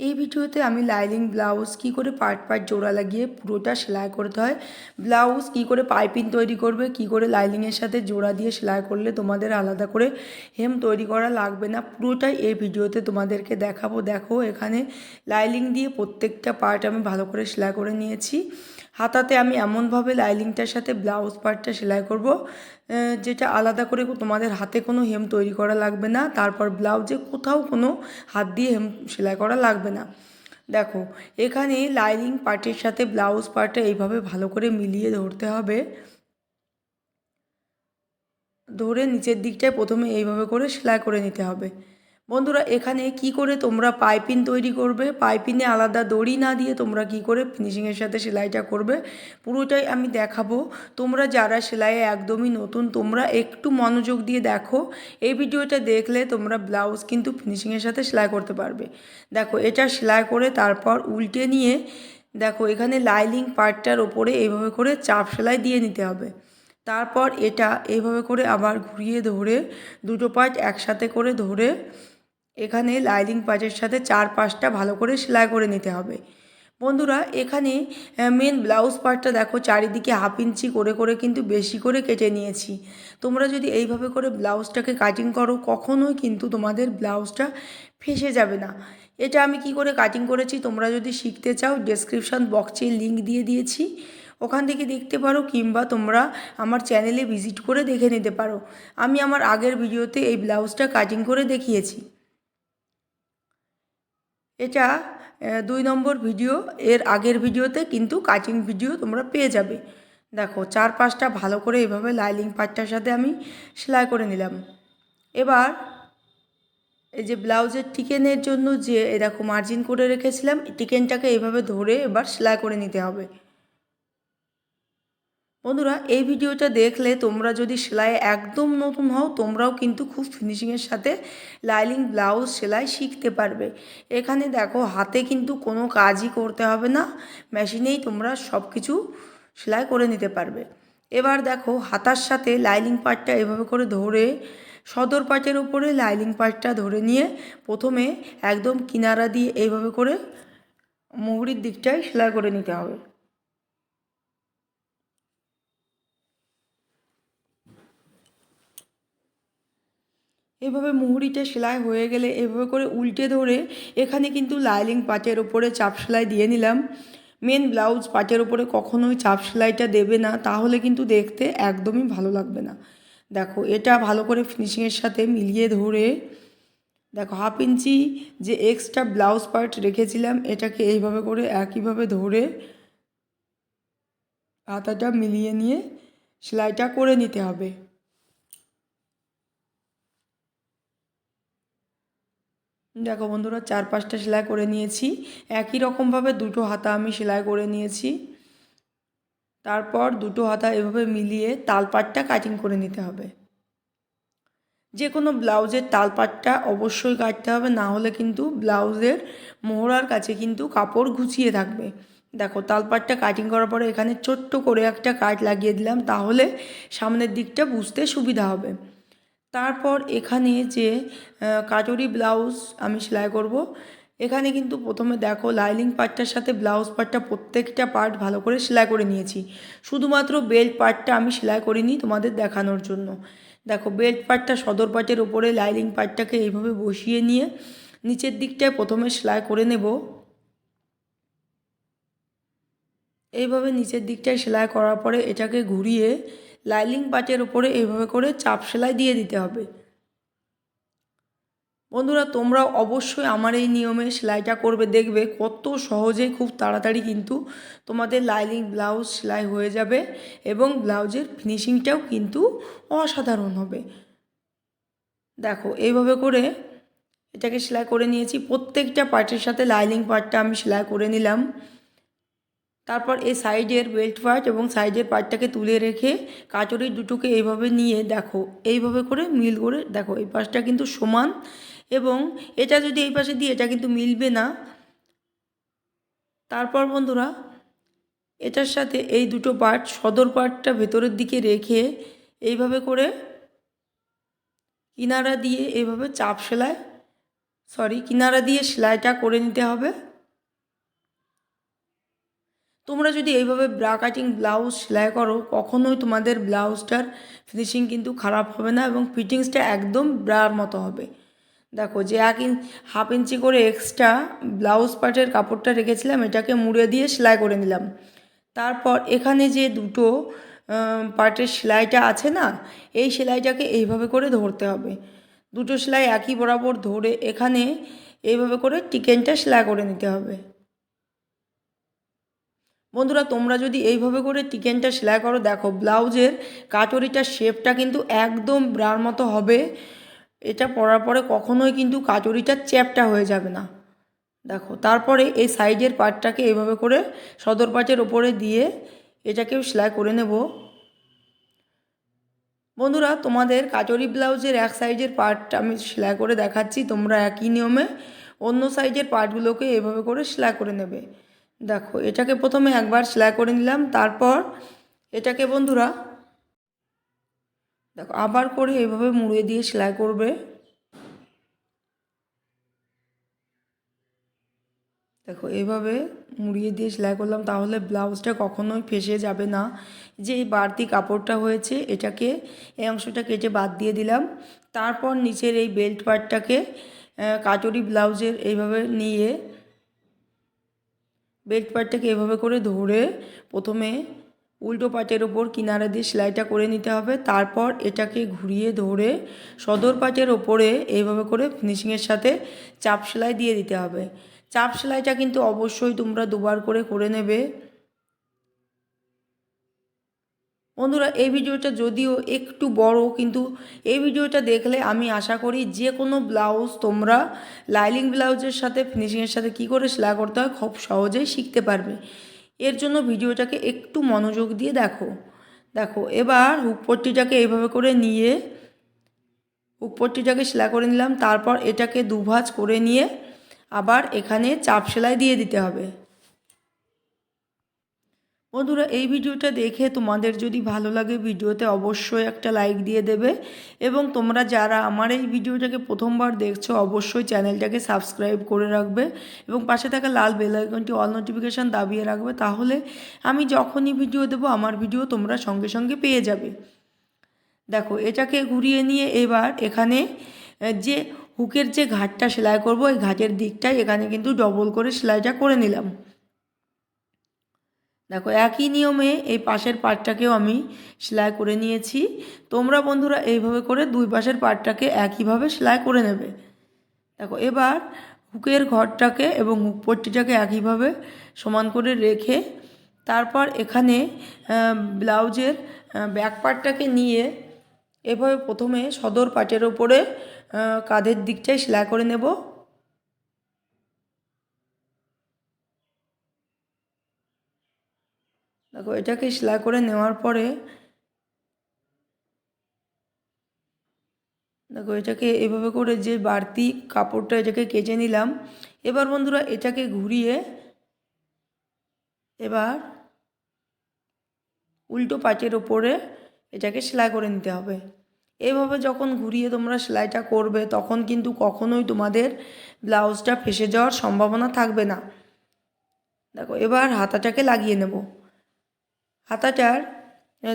এই ভিডিওতে আমি লাইলিং ব্লাউজ কি করে পার্ট পার্ট জোড়া লাগিয়ে পুরোটা সেলাই করতে হয়, ব্লাউজ কি করে পাইপিং তৈরি করবে, কি করে লাইলিংয়ের সাথে জোড়া দিয়ে সেলাই করলে তোমাদের আলাদা করে হেম তৈরি করা লাগবে না, পুরোটাই এই ভিডিওতে তোমাদেরকে দেখাবো। দেখো এখানে লাইলিং দিয়ে প্রত্যেকটা পার্ট আমি ভালো করে সেলাই করে নিয়েছি। হাতাতে আমি এমনভাবে লাইলিংটার সাথে ব্লাউজ পার্টটা সেলাই করব যেটা আলাদা করে তোমাদের হাতে কোনো হেম তৈরি করা লাগবে না, তারপর ব্লাউজে কোথাও কোনো হাত দিয়ে হেম সেলাই করা লাগবে না। দেখো, এখানে লাইলিং পার্টের সাথে ব্লাউজ পার্টটা এইভাবে ভালো করে মিলিয়ে ধরতে হবে। ধরে নিচের দিকটায় প্রথমে এইভাবে করে সেলাই করে নিতে হবে। বন্ধুরা, এখানে কি করে তোমরা পাইপিন তৈরি করবে? পাইপিনে আলাদা দড়ি না দিয়ে তোমরা কি করে ফিনিশিংয়ের সাথে সেলাইটা করবে? পুরোটাই আমি দেখাবো। তোমরা যারা সেলাইয়ে একদমই নতুন, তোমরা একটু মনোযোগ দিয়ে দেখো। এই ভিডিওটা দেখলে তোমরা ব্লাউজ কিন্তু ফিনিশিংয়ের সাথে সেলাই করতে পারবে। দেখো, এটা সেলাই করে তারপর উল্টে নিয়ে, দেখো, এখানে লাইলিং পার্টটার ওপরে এইভাবে করে চাপ সেলাই দিয়ে নিতে হবে। তারপর এটা এইভাবে করে আবার ঘুরিয়ে ধরে, দুটো পার্ট একসাথে করে ধরে এখানে লাইনিং পাচের সাথে চার পাঁচটা ভালো করে সেলাই করে নিতে হবে। বন্ধুরা, এখানে মেন ব্লাউজ পার্টটা দেখো, চারিদিকে হাফ ইঞ্চি করে করে কিন্তু বেশি করে কেটে নিয়েছি। তোমরা যদি এইভাবে করে ব্লাউজটাকে কাটিং করো, কখনোই কিন্তু তোমাদের ব্লাউজটা ফেসে যাবে না। এটা আমি কি করে কাটিং করেছি, তোমরা যদি শিখতে চাও ডেসক্রিপশান বক্সে লিঙ্ক দিয়ে দিয়েছি। ওখান থেকে দেখতে পারো কিংবা তোমরা আমার চ্যানেলে ভিজিট করে দেখে নিতে পারো। আমি আমার আগের ভিডিওতে এই ব্লাউজটা কাটিং করে দেখিয়েছি। এটা দুই নম্বর ভিডিও। এর আগের ভিডিওতে কিন্তু কাটিং ভিডিও তোমরা পেয়ে যাবে। দেখো চার পাঁচটা ভালো করে এভাবে লাইলিং পাটটার সাথে আমি সেলাই করে নিলাম। এবার, এই যে ব্লাউজের টিকেনের জন্য যে এরকম মার্জিন করে রেখেছিলাম টিকেনটাকে এভাবে ধরে এবার সেলাই করে নিতে হবে। বন্ধুরা, এই ভিডিওটা দেখলে তোমরা যদি সেলাই একদম নতুন হও, তোমরাও কিন্তু খুব ফিনিশিংয়ের সাথে লাইলিং ব্লাউজ সেলাই শিখতে পারবে। এখানে দেখো, হাতে কিন্তু কোনো কাজই করতে হবে না, মেশিনেই তোমরা সব কিছু সেলাই করে নিতে পারবে। এবার দেখো, হাতার সাথে লাইলিং পার্টটা এভাবে করে ধরে, সদর পার্টের উপরে লাইলিং পার্টটা ধরে নিয়ে প্রথমে একদম কিনারা দিয়ে এইভাবে করে মুহুরির দিকটায় সেলাই করে নিতে হবে। এভাবে মুহুরিটা সেলাই হয়ে গেলে এভাবে করে উল্টে ধরে এখানে কিন্তু লাইলিং পাটের ওপরে চাপ সেলাই দিয়ে নিলাম। মেন ব্লাউজ পাটের ওপরে কখনোই চাপ সেলাইটা দেবে না, তাহলে কিন্তু দেখতে একদমই ভালো লাগবে না। দেখো, এটা ভালো করে ফিনিশিংয়ের সাথে মিলিয়ে ধরে, দেখো হাফ ইঞ্চি যে এক্সট্রা ব্লাউজ পার্ট রেখেছিলাম, এটাকে এইভাবে করে একইভাবে ধরে হাতাটা মিলিয়ে নিয়ে সেলাইটা করে নিতে হবে। দেখো বন্ধুরা চার পাঁচটা সেলাই করে নিয়েছি। একই রকমভাবে দুটো হাতা আমি সেলাই করে নিয়েছি। তারপর দুটো হাতা এভাবে মিলিয়ে তালপাটটা কাটিং করে নিতে হবে। যে কোনো ব্লাউজের তালপাটটা অবশ্যই কাটতে হবে, না হলে কিন্তু ব্লাউজের মোহরার কাছে কিন্তু কাপড় ঘুচিয়ে থাকবে। দেখো, তালপাটটা কাটিং করার পরে এখানে ছোট্ট করে একটা কাট লাগিয়ে দিলাম, তাহলে সামনের দিকটা বুঝতে সুবিধা হবে। তারপর এখানে যে কাটরি ব্লাউজ আমি সেলাই করব। এখানে কিন্তু প্রথমে দেখো লাইলিং পার্টটার সাথে ব্লাউজ পার্টটা প্রত্যেকটা পার্ট ভালো করে সেলাই করে নিয়েছি। শুধুমাত্র বেল্ট পার্টটা আমি সেলাই করিনি তোমাদের দেখানোর জন্য। দেখো বেল্ট পার্টটা সদর পার্টের ওপরে লাইলিং পার্টটাকে এইভাবে বসিয়ে নিয়ে নিচের দিকটায় প্রথমে সেলাই করে নেব। এইভাবে নিচের দিকটায় সেলাই করার পরে এটাকে ঘুরিয়ে লাইলিং পাটের ওপরে এইভাবে করে চাপ সেলাই দিয়ে দিতে হবে। বন্ধুরা, তোমরা অবশ্যই আমার এই নিয়মে সেলাইটা করবে, দেখবে কত সহজেই খুব তাড়াতাড়ি কিন্তু তোমাদের লাইলিং ব্লাউজ সেলাই হয়ে যাবে এবং ব্লাউজের ফিনিশিংটাও কিন্তু অসাধারণ হবে। দেখো, এইভাবে করে এটাকে সেলাই করে নিয়েছি। প্রত্যেকটা পার্টের সাথে লাইলিং পার্টটা আমি সেলাই করে নিলাম। তারপর এই সাইডের বেল্ট পার্ট এবং সাইডের পার্টটাকে তুলে রেখে কাচুরির দুটোকে এইভাবে নিয়ে দেখো, এইভাবে করে মিল করে দেখো, এই পাশটা কিন্তু সমান এবং এটা যদি এই পাশে দিই এটা কিন্তু মিলবে না। তারপর বন্ধুরা, এটার সাথে এই দুটো পার্ট, সদর পার্টটা ভেতরের দিকে রেখে এইভাবে করে কিনারা দিয়ে এইভাবে চাপ সেলাই সরি কিনারা দিয়ে সেলাইটা করে নিতে হবে। তোমরা যদি এইভাবে ব্রা কাটিং ব্লাউজ সেলাই করো, কখনোই তোমাদের ব্লাউজটার ফিনিশিং কিন্তু খারাপ হবে না এবং ফিটিংসটা একদম ব্রার মতো হবে। দেখো যে এক ইঞ্চ হাফ ইঞ্চি করে এক্সট্রা ব্লাউজ পার্টের কাপড়টা রেখেছিলাম, এটাকে মুড়ে দিয়ে সেলাই করে নিলাম। তারপর এখানে যে দুটো পার্টের সেলাইটা আছে না, এই সেলাইটাকে এইভাবে করে ধরতে হবে। দুটো সেলাই একই বরাবর ধরে এখানে এইভাবে করে টিকেনটা সেলাই করে নিতে হবে। বন্ধুরা, তোমরা যদি এইভাবে করে টিকেনটা সেলাই করো, দেখো ব্লাউজের কাটরিটার শেপটা কিন্তু একদম ব্রার মতো হবে। এটা পরার পরে কখনোই কিন্তু কাটরিটা চ্যাপটা হয়ে যাবে না। দেখো, তারপরে এই সাইডের পার্টটাকে এইভাবে করে সদর পার্টের ওপরে দিয়ে এটাকেও সেলাই করে নেব। বন্ধুরা, তোমাদের কাচরি ব্লাউজের এক সাইজের পার্টটা আমি সেলাই করে দেখাচ্ছি। তোমরা একই নিয়মে অন্য সাইজের পার্টগুলোকে এভাবে করে সেলাই করে নেবে। দেখো, এটাকে প্রথমে একবার সেলাই করে নিলাম, তারপর এটাকে বন্ধুরা দেখো, আবার করে এভাবে মুড়ে দিয়ে সেলাই করবে। দেখো, এইভাবে মুড়িয়ে দিয়ে সেলাই করলাম, তাহলে ব্লাউজটা কখনোই ফেসে যাবে না। যে এই বাড়তি কাপড়টা হয়েছে, এটাকে এই অংশটা কেটে বাদ দিয়ে দিলাম। তারপর নিচের এই বেল্ট পার্টটাকে কাটরি ব্লাউজের এইভাবে নিয়ে বেল্ট পার্টটাকে এভাবে করে ধরে প্রথমে উল্টো পাটের ওপর কিনারা দিয়ে সেলাইটা করে নিতে হবে। তারপর এটাকে ঘুরিয়ে ধরে সদর পাটের ওপরে এইভাবে করে ফিনিশিংয়ের সাথে চাপ সেলাই দিয়ে দিতে হবে। চাপ সেলাইটা কিন্তু অবশ্যই তোমরা দুবার করে করে নেবে। বন্ধুরা, এই ভিডিওটা যদিও একটু বড়, কিন্তু এই ভিডিওটা দেখলে আমি আশা করি যে কোনো ব্লাউজ তোমরা লাইলিং ব্লাউজের সাথে, ফিনিশিংয়ের সাথে কি করে সেলাই করতে হয় খুব সহজেই শিখতে পারবে। এর জন্য ভিডিওটাকে একটু মনোযোগ দিয়ে দেখো। দেখো, এবার হুকপট্টিটাকে এইভাবে করে নিয়ে হুকপট্টিটাকে সেলাই করে নিলাম, তারপর এটাকে দুভাজ করে নিয়ে আবার এখানে চাপ সেলাই দিয়ে দিতে হবে। বন্ধুরা, এই ভিডিওটা দেখে তোমাদের যদি ভালো লাগে ভিডিওতে অবশ্যই একটা লাইক দিয়ে দেবে এবং তোমরা যারা আমার এই ভিডিওটাকে প্রথমবার দেখছ, অবশ্যই চ্যানেলটাকে সাবস্ক্রাইব করে রাখবে এবং পাশে থাকা লাল বেল আইকনটি অল নোটিফিকেশান দাবিয়ে রাখবে, তাহলে আমি যখনই ভিডিও দেবো, আমার ভিডিও তোমরা সঙ্গে সঙ্গে পেয়ে যাবে। দেখো, এটাকে ঘুরিয়ে নিয়ে এবার এখানে যে হুকের যে ঘাটটা সেলাই করব এই ঘাটের দিকটাই এখানে কিন্তু ডবল করে সেলাইটা করে নিলাম। দেখো, একই নিয়মে এই পাশের পার্টটাকেও আমি সেলাই করে নিয়েছি। তোমরা বন্ধুরা এইভাবে করে দুই পাশের পার্টটাকে একইভাবে সেলাই করে নেবে। দেখো, এবার হুকের ঘরটাকে এবং হুক পট্টিটাকে একইভাবে সমান করে রেখে তারপর এখানে ব্লাউজের ব্যাক পার্টটাকে নিয়ে এভাবে প্রথমে সদর পাটের ওপরে কাঁধের দিকটাই সেলাই করে নেব। দেখো, এটাকে সেলাই করে নেওয়ার পরে, দেখো, এটাকে এভাবে করে যে বাড়তি কাপড়টা এটাকে কেচে নিলাম, এবার বন্ধুরা এটাকে ঘুরিয়ে এবার উল্টো পাটের ওপরে এটাকে সেলাই করে নিতে হবে। এভাবে যখন ঘুরিয়ে তোমরা সেলাইটা করবে, তখন কিন্তু কখনোই তোমাদের ব্লাউজটা ফেসে যাওয়ার সম্ভাবনা থাকবে না। দেখো, এবার হাতাটাকে লাগিয়ে নেব। হাতাটার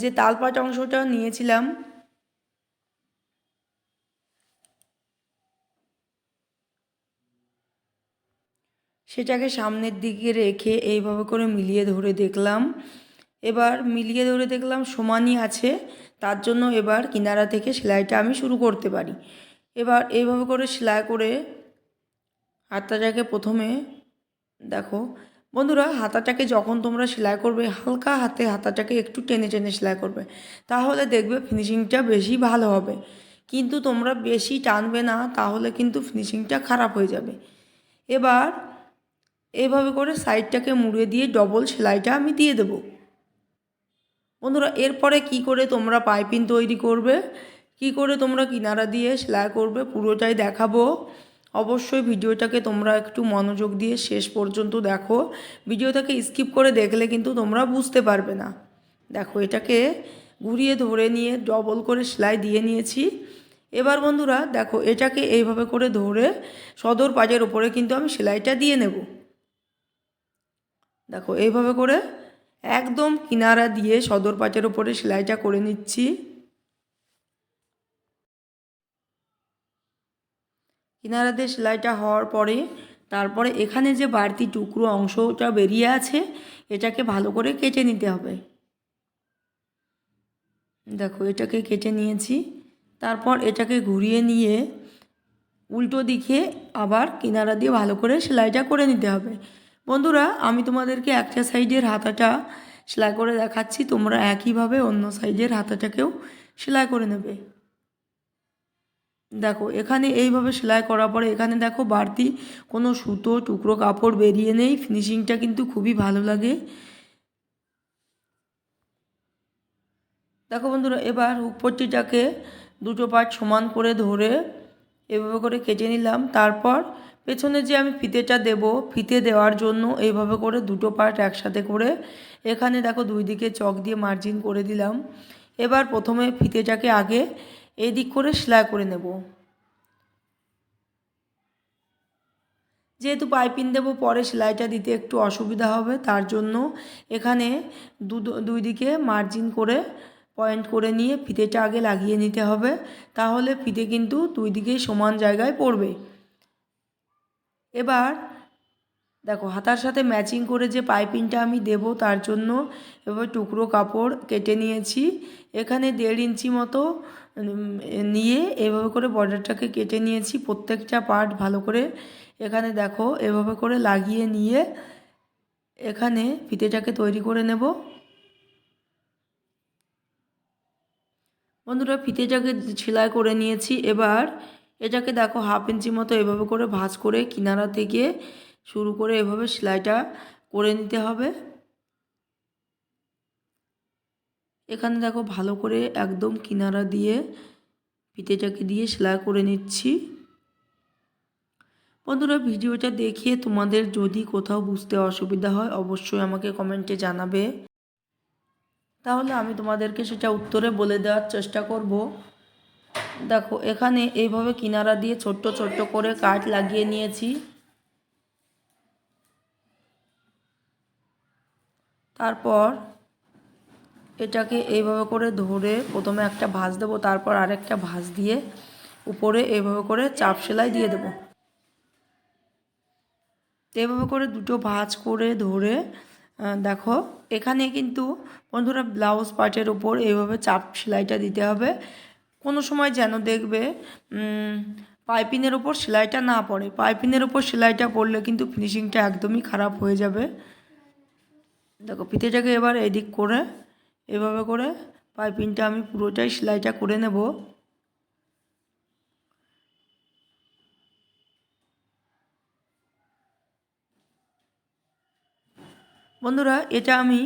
যে তালপাট অংশটা নিয়েছিলাম, সেটাকে সামনের দিকে রেখে এইভাবে করে মিলিয়ে ধরে দেখলাম। এবার মিলিয়ে ধরে দেখলাম সমানই আছে, তার জন্য এবার কিনারা থেকে সেলাইটা আমি শুরু করতে পারি। এবার এইভাবে করে সেলাই করে হাতাটাকে প্রথমে দেখো বন্ধুরা, হাতাটাকে যখন তোমরা সেলাই করবে, হালকা হাতে হাতাটাকে একটু টেনে টেনে সেলাই করবে, তাহলে দেখবে ফিনিশিংটা বেশি ভালো হবে। কিন্তু তোমরা বেশি টানবে না, তাহলে কিন্তু ফিনিশিংটা খারাপ হয়ে যাবে। এবার এভাবে করে সাইডটাকে মুড়ে দিয়ে ডবল সেলাইটা আমি দিয়ে দেবো। বন্ধুরা, এরপরে কি করে তোমরা পাইপিং তৈরি করবে? কি করে তোমরা কিনারা দিয়ে সেলাই করবে? পুরোটাই দেখাবো। অবশ্যই ভিডিওটাকে তোমরা একটু মনোযোগ দিয়ে শেষ পর্যন্ত দেখো। ভিডিওটাকে স্কিপ করে দেখলে কিন্তু তোমরা বুঝতে পারবে না। দেখো, এটাকে ঘুরিয়ে ধরে নিয়ে ডবল করে সেলাই দিয়ে নিয়েছি। এবার বন্ধুরা, দেখো, এটাকে এইভাবে করে ধরে সদর পাজের ওপরে কিন্তু আমি সেলাইটা দিয়ে নেব। দেখো, এইভাবে করে একদম কিনারা দিয়ে সদর পাচের ওপরে সেলাইটা করে নিচ্ছি। কিনারা দিয়ে সেলাইটা হওয়ার পরে তারপরে এখানে যে বাড়তি টুকরো অংশটা বেরিয়ে আছে, এটাকে ভালো করে কেটে নিতে হবে। দেখো, এটাকে কেটে নিয়েছি। তারপর এটাকে ঘুরিয়ে নিয়ে উল্টো দিকে আবার কিনারা দিয়ে ভালো করে সেলাইটা করে নিতে হবে। বন্ধুরা, আমি তোমাদেরকে একটা সাইডের হাতাটা সেলাই করে দেখাচ্ছি। তোমরা একইভাবে অন্য সাইডের হাতাটাকেও সেলাই করে নেবে। দেখো, এখানে এইভাবে সেলাই করার পরে এখানে দেখো বাড়তি কোনো সুতো, টুকরো, কাপড় বেরিয়ে নেই। ফিনিশিংটা কিন্তু খুবই ভালো লাগে। দেখো বন্ধুরা, এবার উপরটিটাকে দুটো পার্ট সমান করে ধরে এভাবে করে কেটে নিলাম। তারপর পেছনে যে আমি ফিতেটা দেব, ফিতে দেওয়ার জন্য এইভাবে করে দুটো পার্ট একসাথে করে এখানে দেখো দুই দিকে চক দিয়ে মার্জিন করে দিলাম। এবার প্রথমে ফিতেটাকে আগে এই দিক করে সেলাই করে নেব। যেহেতু পাইপিং দেবো, পরে সেলাইটা দিতে একটু অসুবিধা হবে, তার জন্য এখানে দুই দিকে মার্জিন করে পয়েন্ট করে নিয়ে ফিতেটা আগে লাগিয়ে নিতে হবে, তাহলে ফিতে কিন্তু দুই দিকেই সমান জায়গায় পড়বে। এবার দেখো, হাতার সাথে ম্যাচিং করে যে পাইপিংটা আমি দেব, তার জন্য এবার টুকরো কাপড় কেটে নিয়েছি। এখানে দেড় ইঞ্চি মতো নিয়ে এভাবে করে বর্ডারটাকে কেটে নিয়েছি। প্রত্যেকটা পার্ট ভালো করে এখানে দেখো, এভাবে করে লাগিয়ে নিয়ে এখানে ফিতেটাকে তৈরি করে নেব। বন্ধুরা, ফিতেটাকে সেলাই করে নিয়েছি। এবার এটাকে দেখো হাফ ইঞ্চি মতো এভাবে করে ভাঁজ করে কিনারা থেকে শুরু করে এভাবে সেলাইটা করে নিতে হবে। এখানে দেখো ভালো করে একদম কিনারা দিয়ে ফিতেটাকে দিয়ে সেলাই করে নিচ্ছি। বন্ধুরা ভিডিওটা দেখে তোমাদের যদি কোথাও বুঝতে অসুবিধা হয় অবশ্যই আমাকে কমেন্টে জানাবে। তাহলে আমি তোমাদেরকে সেটা উত্তরে বলে দেওয়ার চেষ্টা করব। দেখো এখানে এইভাবে কিনারা দিয়ে ছোট্ট ছোট্ট করে কাঠ লাগিয়ে নিয়েছি। তারপর এটাকে এইভাবে করে ধরে প্রথমে একটা ভাঁজ দেবো, তারপর আরেকটা ভাঁজ দিয়ে উপরে এইভাবে করে চাপ সেলাই দিয়ে দেবো। এইভাবে করে দুটো ভাঁজ করে ধরে দেখো, এখানে কিন্তু বন্ধুরা ব্লাউজ পার্টের ওপর এইভাবে চাপ সেলাইটা দিতে হবে। কোনো সময় যেন দেখবে পাইপিনের ওপর সেলাইটা না পড়ে। পাইপিনের ওপর সেলাইটা পড়লে কিন্তু ফিনিশিংটা একদমই খারাপ হয়ে যাবে। দেখো ফিতেটাকে এবার এদিক করে এভাবে করে পাইপিংটা আমি পুরোটাই সেলাইটা করে নেব। বন্ধুরা, এটা আমি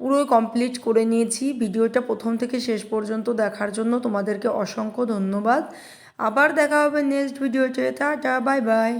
পুরো কমপ্লিট করে নিয়েছি। ভিডিওটা প্রথম থেকে শেষ পর্যন্ত দেখার জন্য তোমাদেরকে অসংখ্য ধন্যবাদ। আবার দেখা হবে নেক্সট ভিডিওতে। Tata, bye bye.